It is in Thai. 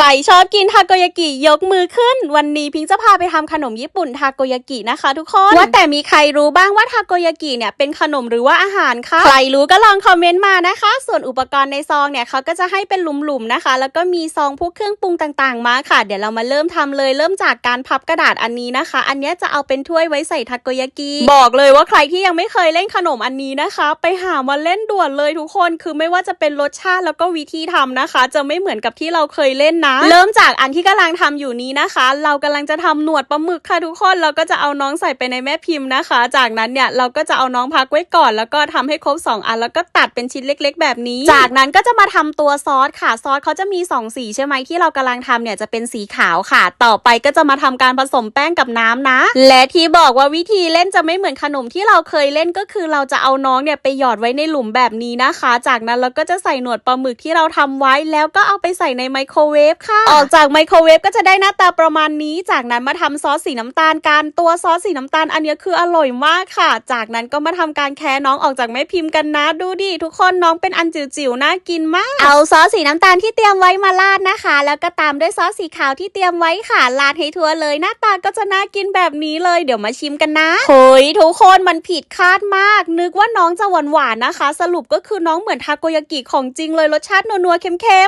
ใครชอบกินทาโกยากิยกมือขึ้น วันนี้พิงจะพาไปทำขนมญี่ปุ่นทาโกยากินะคะ ทุกคนว่าแต่มีใครรู้บ้างว่าทาโกยากิเนี่ยเป็นขนมหรือว่าอาหารคะใครรู้ก็ลองคอมเมนต์มานะคะ ส่วนอุปกรณ์ในซองเนี่ยเขาก็จะให้เป็นหลุมๆนะคะ แล้วก็มีซองพวกเครื่องปรุงต่างๆมาค่ะ เดี๋ยวเรามาเริ่มทำเลยเริ่มจากการพับกระดาษอันนี้นะคะ อันนี้จะเอาเป็นถ้วยไว้ใส่ทาโกยากิบอกเลยว่าใครที่ยังไม่เคยเล่นขนมอันนี้นะคะ ไปหามาเล่นด่วนเลยทุกคนคือไม่ว่าจะเป็นรสชาติแล้วก็วิธีทำนะคะ จะไม่เหมือนกับที่เราเคยเล่นนะเริ่มจากอันที่กำลังทำอยู่นี้นะคะ เรากำลังจะทำหนวดปลาหมึกค่ะทุกคนเราก็จะเอาน้องใส่ไปในแม่พิมพ์นะคะ จากนั้นเนี่ยเราก็จะเอาน้องพักไว้ก่อน แล้วก็ทำให้ครบสองอันแล้วก็ตัดเป็นชิ้นเล็ก ๆ แบบนี้ จากนั้นก็จะมาทำตัวซอสค่ะซอสเขาจะมีสองสีใช่ไหมที่เรากำลังทำเนี่ยจะเป็นสีขาวค่ะ ต่อไปก็จะมาทำการผสมแป้งกับน้ำนะ และที่บอกว่าวิธีเล่นจะไม่เหมือนขนมที่เราเคยเล่นก็คือเราจะเอาน้องเนี่ยไปหยอดไว้ในหลุมแบบนี้นะคะ จากนั้นเราก็จะใส่หนวดปลาหมึกที่เราทำไว้แล้วก็เอาไปใส่ในไมโครเวฟค่ะ ออกจากไมโครเวฟก็จะได้หน้าตาประมาณนี้ จากนั้นมาทำซอสสีน้ำตาลกันตัวซอสสีน้ำตาลอันเนี้ยคืออร่อยมากค่ะ จากนั้นก็มาทำการแคะน้องออกจากแม่พิมพ์กันนะ ดูดิทุกคนน้องเป็นอันจิ๋วๆน่ากินมาก เอาซอสสีน้ำตาลที่เตรียมไว้มาราดนะคะ แล้วก็ตามด้วยซอสสีขาวที่เตรียมไว้ค่ะราดให้ทั่วเลย หน้าตาก็จะน่ากินแบบนี้เลยเดี๋ยวมาชิมกันนะเฮ้ยทุกคนมันผิดคาดมาก นึกว่าน้องจะหวานๆนะคะ สรุปก็คือน้องเหมือนทาโกยากิของจริงเลยรสชาตินัวๆเค็มๆ